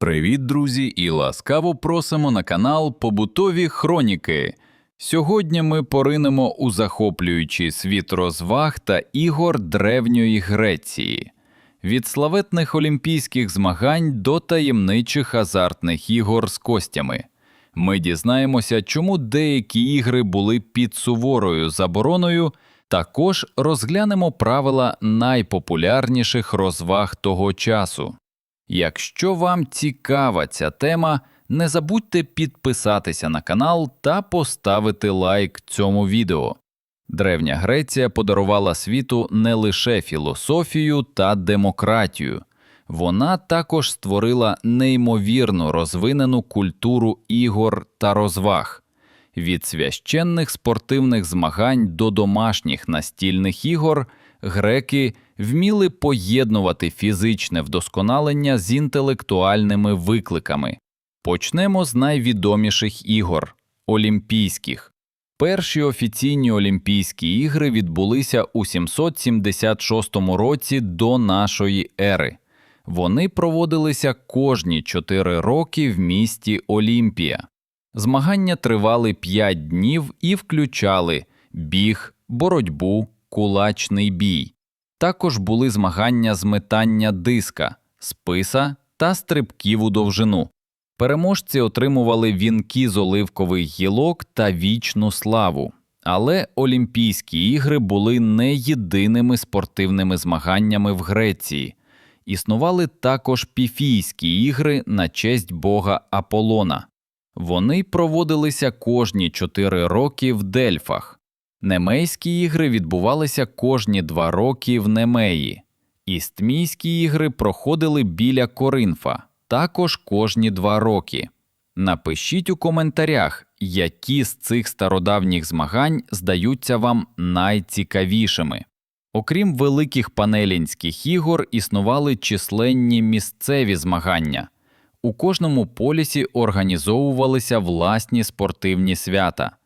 Привіт, друзі, і ласкаво просимо на канал Побутові Хроніки. Сьогодні ми поринемо у захоплюючий світ розваг та ігор древньої Греції. Від славетних олімпійських змагань до таємничих азартних ігор з костями. Ми дізнаємося, чому деякі ігри були під суворою забороною. Також розглянемо правила найпопулярніших розваг того часу. Якщо вам цікава ця тема, не забудьте підписатися на канал та поставити лайк цьому відео. Древня Греція подарувала світу не лише філософію та демократію, вона також створила неймовірно розвинену культуру ігор та розваг. Від священних спортивних змагань до домашніх настільних ігор греки вміли поєднувати фізичне вдосконалення з інтелектуальними викликами. Почнемо з найвідоміших ігор Олімпійських. Перші офіційні Олімпійські ігри відбулися у 776 році до нашої ери. Вони проводилися кожні чотири роки в місті Олімпія. Змагання тривали 5 днів і включали біг, боротьбу, кулачний бій. Також були змагання з метання диска, списа та стрибків у довжину. Переможці отримували вінки з оливкових гілок та вічну славу. Але Олімпійські ігри були не єдиними спортивними змаганнями в Греції. Існували також піфійські ігри на честь бога Аполлона. Вони проводилися кожні чотири роки в Дельфах. Немейські ігри відбувалися кожні два роки в Немеї. Істмійські ігри проходили біля Коринфа, також кожні два роки. Напишіть у коментарях, які з цих стародавніх змагань здаються вам найцікавішими. Окрім великих панелінських ігор, існували численні місцеві змагання. У кожному полісі організовувалися власні спортивні свята.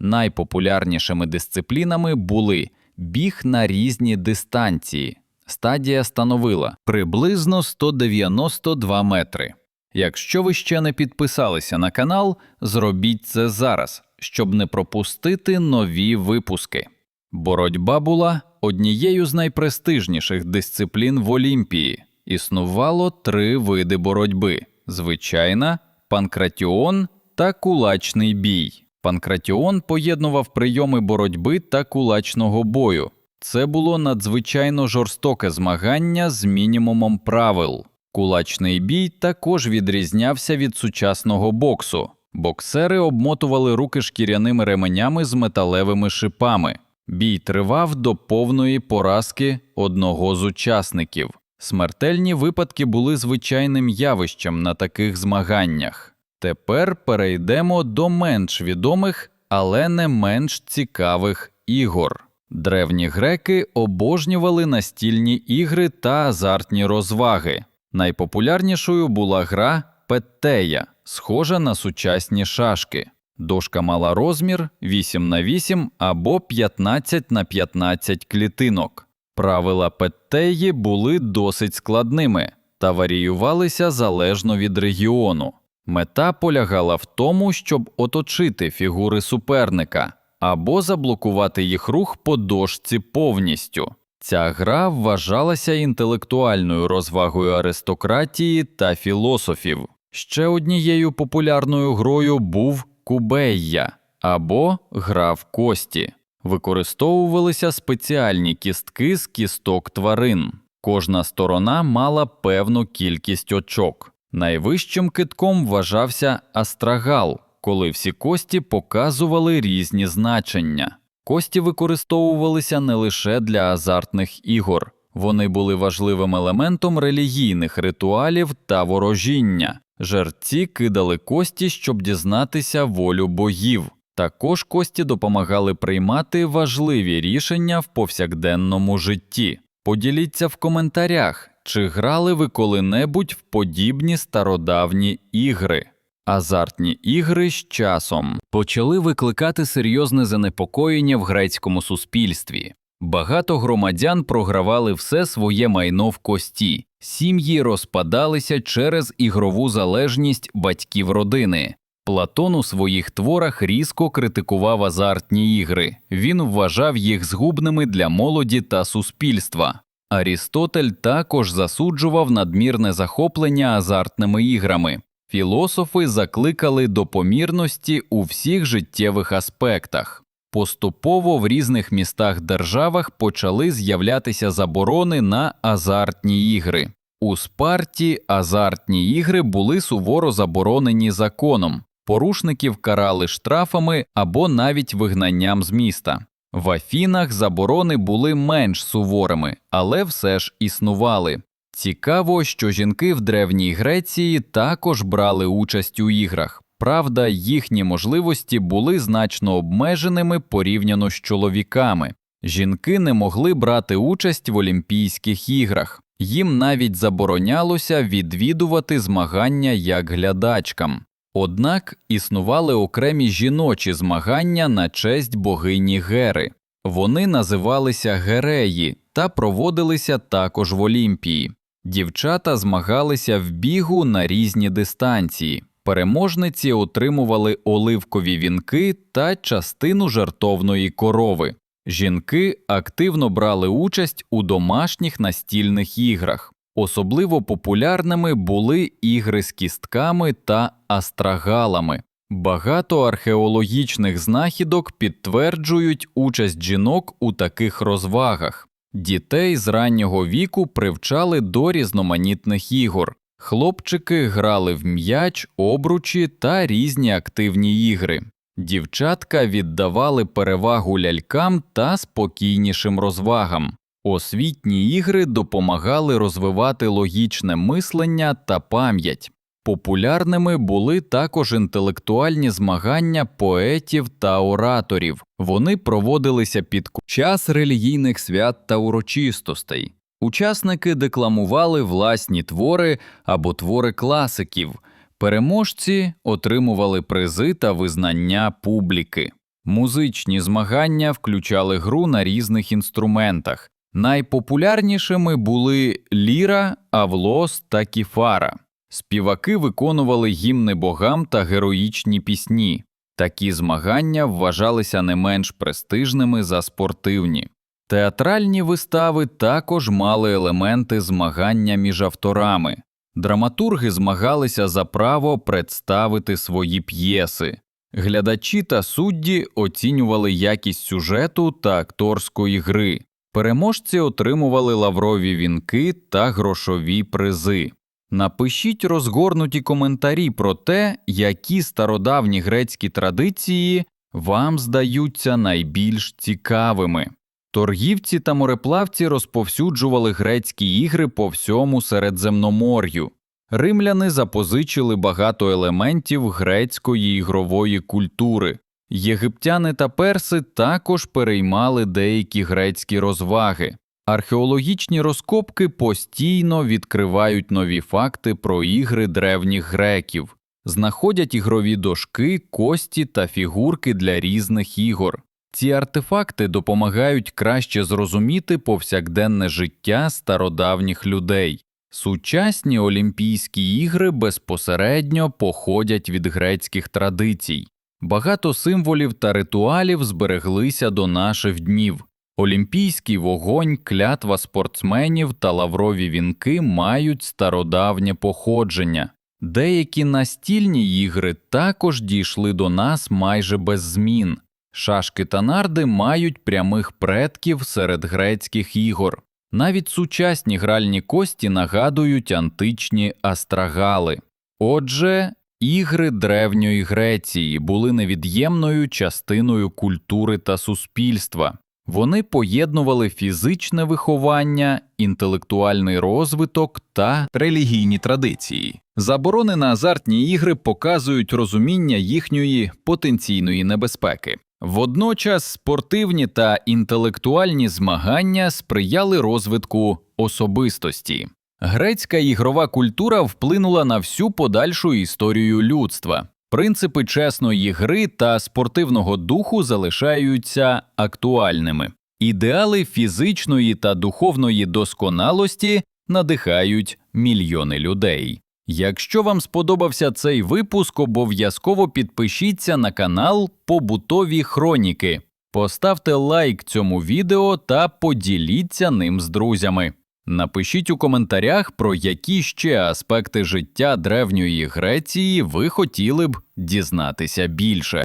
Найпопулярнішими дисциплінами були біг на різні дистанції. Стадія становила приблизно 192 метри. Якщо ви ще не підписалися на канал, зробіть це зараз, щоб не пропустити нові випуски. Боротьба була однією з найпрестижніших дисциплін в Олімпії. Існувало три види боротьби: звичайна, панкратіон та кулачний бій. Панкратіон поєднував прийоми боротьби та кулачного бою. Це було надзвичайно жорстоке змагання з мінімумом правил. Кулачний бій також відрізнявся від сучасного боксу. Боксери обмотували руки шкіряними ременями з металевими шипами. Бій тривав до повної поразки одного з учасників. Смертельні випадки були звичайним явищем на таких змаганнях. Тепер перейдемо до менш відомих, але не менш цікавих ігор. Древні греки обожнювали настільні ігри та азартні розваги. Найпопулярнішою була гра Петтея, схожа на сучасні шашки. Дошка мала розмір 8 на 8 або 15 на 15 клітинок. Правила Петтеї були досить складними та варіювалися залежно від регіону. Мета полягала в тому, щоб оточити фігури суперника або заблокувати їх рух по дошці повністю. Ця гра вважалася інтелектуальною розвагою аристократії та філософів. Ще однією популярною грою був кубейя або гра в кості. Використовувалися спеціальні кістки з кісток тварин. Кожна сторона мала певну кількість очок. Найвищим китком вважався астрагал, коли всі кості показували різні значення. Кості використовувалися не лише для азартних ігор, вони були важливим елементом релігійних ритуалів та ворожіння. Жерці кидали кості, щоб дізнатися волю богів. Також кості допомагали приймати важливі рішення в повсякденному житті. Поділіться в коментарях, чи грали ви коли-небудь в подібні стародавні ігри. Азартні ігри з часом почали викликати серйозне занепокоєння в грецькому суспільстві. Багато громадян програвали все своє майно в кості, Сім'ї розпадалися через ігрову залежність батьків родини. Платон у своїх творах різко критикував азартні ігри. Він вважав їх згубними для молоді та суспільства. Арістотель також засуджував надмірне захоплення азартними іграми. Філософи закликали до помірності у всіх життєвих аспектах. Поступово в різних містах державах почали з'являтися заборони на азартні ігри. У Спарті азартні ігри були суворо заборонені законом. Порушників карали штрафами або навіть вигнанням з міста. В Афінах заборони були менш суворими, але все ж існували. Цікаво, що жінки в Древній Греції також брали участь у іграх. Правда, їхні можливості були значно обмеженими порівняно з чоловіками. Жінки не могли брати участь в Олімпійських іграх, їм навіть заборонялося відвідувати змагання як глядачкам. Однак існували окремі жіночі змагання на честь богині Гери. Вони називалися Гереї та проводилися також в Олімпії. Дівчата змагалися в бігу на різні дистанції. Переможниці отримували оливкові вінки та частину жартовної корови. Жінки активно брали участь у домашніх настільних іграх. Особливо популярними були ігри з кістками та астрагалами. Багато археологічних знахідок підтверджують участь жінок у таких розвагах. Дітей з раннього віку привчали до різноманітних ігор. Хлопчики грали в м'яч, обручі та різні активні ігри. Дівчатка віддавали перевагу лялькам та спокійнішим розвагам. Освітні ігри допомагали розвивати логічне мислення та пам'ять. Популярними були також інтелектуальні змагання поетів та ораторів. Вони проводилися під час релігійних свят та урочистостей. Учасники декламували власні твори або твори класиків. Переможці отримували призи та визнання публіки. Музичні змагання включали гру на різних інструментах. Найпопулярнішими були ліра, авлос та кіфара. Співаки виконували гімни богам та героїчні пісні. Такі змагання вважалися не менш престижними за спортивні. Театральні вистави також мали елементи змагання між авторами. Драматурги змагалися за право представити свої п'єси. Глядачі та судді оцінювали якість сюжету та акторської гри. Переможці отримували лаврові вінки та грошові призи. Напишіть розгорнуті коментарі про те, які стародавні грецькі традиції вам здаються найбільш цікавими. Торгівці та мореплавці розповсюджували грецькі ігри по всьому Середземномор'ю. Римляни запозичили багато елементів грецької ігрової культури. Єгиптяни та перси також переймали деякі грецькі розваги. Археологічні розкопки постійно відкривають нові факти про ігри древніх греків, знаходять ігрові дошки, кості та фігурки для різних ігор. Ці артефакти допомагають краще зрозуміти повсякденне життя стародавніх людей. Сучасні Олімпійські ігри безпосередньо походять від грецьких традицій. Багато символів та ритуалів збереглися до наших днів. Олімпійський вогонь, клятва спортсменів та лаврові вінки мають стародавнє походження. Деякі настільні ігри також дійшли до нас майже без змін. Шашки та нарди мають прямих предків серед грецьких ігор. Навіть сучасні гральні кості нагадують античні астрагали. Отже, ігри древньої Греції були невід'ємною частиною культури та суспільства. Вони поєднували фізичне виховання, інтелектуальний розвиток та релігійні традиції. Заборони на азартні ігри показують розуміння їхньої потенційної небезпеки. Водночас спортивні та інтелектуальні змагання сприяли розвитку особистості. Грецька ігрова культура вплинула на всю подальшу історію людства. Принципи чесної гри та спортивного духу залишаються актуальними. Ідеали фізичної та духовної досконалості надихають мільйони людей. Якщо вам сподобався цей випуск, обов'язково підпишіться на канал Побутові Хроніки. Поставте лайк цьому відео та поділіться ним з друзями. Напишіть у коментарях, про які ще аспекти життя древньої Греції ви хотіли б дізнатися більше.